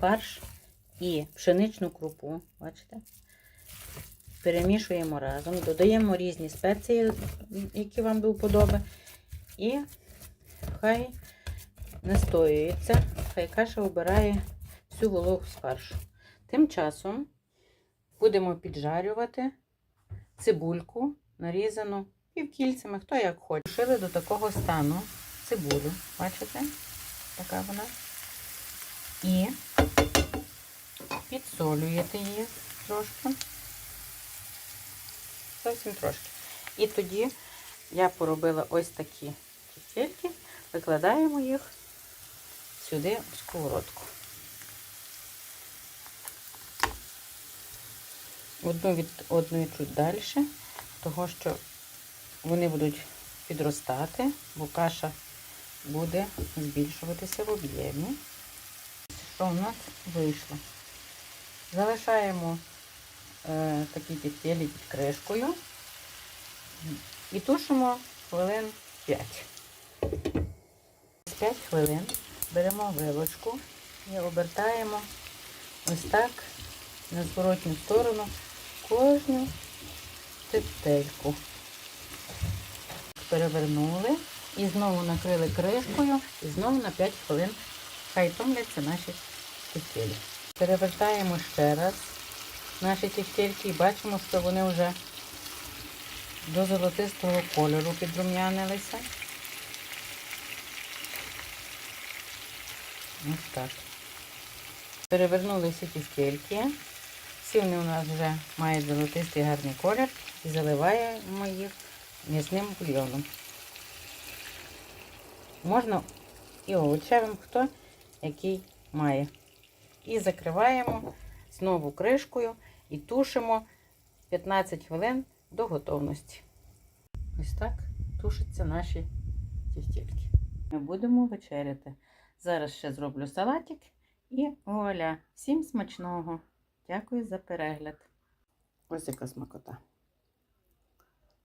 фарш і пшеничну крупу. Бачите? Перемішуємо разом, додаємо різні спеції, які вам до вподоби. І хай настоюється, хай каша обирає всю вологу з фаршу. Тим часом будемо піджарювати цибульку, нарізану півкільцями, хто як хоче. Шили до такого стану цибулю, бачите? Така вона. І підсолюєте її трошки. Зовсім трошки. І тоді я поробила ось такі тільки, викладаємо їх сюди в сковородку. Одну від одної чуть далі, того що вони будуть підростати, бо каша буде збільшуватися в об'ємі. Що в нас вийшло? Залишаємо е, такі підтєлі під кришкою і тушимо хвилин 5. 5 хвилин беремо вилочку і обертаємо ось так на зворотню сторону кожну тефтельку. Перевернули і знову накрили кришкою і знову на 5 хвилин хай томляться наші тефтелі. Перевертаємо ще раз наші тефтельки і бачимо, що вони вже до золотистого кольору підрум'янилися. Ось так. Перевернули всі тефтельки. Всі вони у нас вже мають золотистий гарний колір і заливаємо їх м'ясним бульйоном. Можна і овочевим, хто який має. І закриваємо знову кришкою і тушимо 15 хвилин до готовності. Ось так тушаться наші тістільки. Ми будемо вечеряти. Зараз ще зроблю салатик і вуаля. Всім смачного! Дякую за перегляд. Ось яка смакота.